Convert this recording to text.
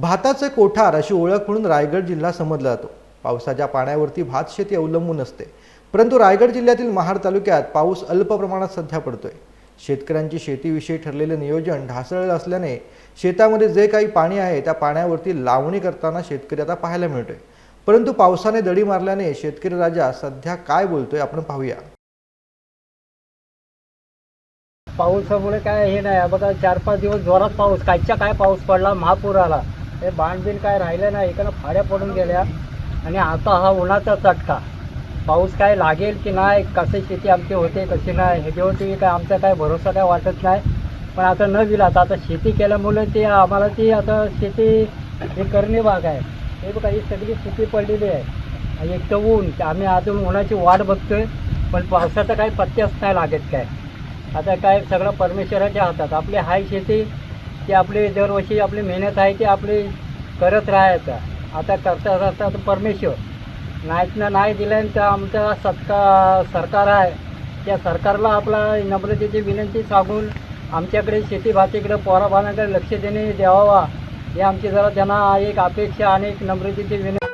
भाताचे कोठार अशी ओळख म्हणून रायगड जिल्हा समजला जातो. पावसाच्या पाण्यावरती भात शेती अवलंबून असते. परंतु रायगड जिल्ह्यातील महाड तालुक्यात पाऊस अल्प प्रमाणात सध्या पडतोय. शेतकऱ्यांची शेतीविषयी ठरलेले नियोजन ढासळलं असल्याने शेतामध्ये जे काही पाणी आहे त्या पाण्यावरती लावणी करताना शेतकरी आता पाहायला मिळतोय. परंतु पावसाने दडी मारल्याने शेतकरी राजा सध्या काय बोलतोय आपण पाहूया. पावसामुळे काय हे नाही. बघा चार पाच दिवस जोरात पाऊस कायच्या काय पाऊस पडला महापूर आला. हे बाणबिन काय राहिलं नाही इकडं फाड्या पडून गेल्या. आणि आता हा उन्हाचा चटका. पाऊस काय लागेल की नाही कसे शेती आमची होते कशी नाही ह्याच्यावरती काय आमचा काय भरोसा काय वाटत नाही. पण आता न विलात आता शेती केल्यामुळे ते आम्हाला ती आता शेती हे करणे भाग आहे. हे बघा ही सगळी शेती पडलेली आहे. आणि एक तर ऊन आम्ही अजून उन्हाची वाट बघतोय पण पावसाचा काही पत्त्याच नाही लागत काय. आता काय सगळं परमेश्वराच्या हातात. आपली हाय शेती की आपली दरवर्षी आपली मेहनत आहे ती आपली करत राहायचं. आता करता राहता तर परमेश्वर नाहीत ना नाही दिलं तर आमचा सत्का सरकार आहे. त्या सरकारला आपला नम्रतेची विनंती सांगून आमच्याकडे शेती भातीकडे पोराबाळांकडे लक्ष देणे द्यावा. हे आमची जरा त्यांना एक अपेक्षा आणि एक नम्रतेची विनंती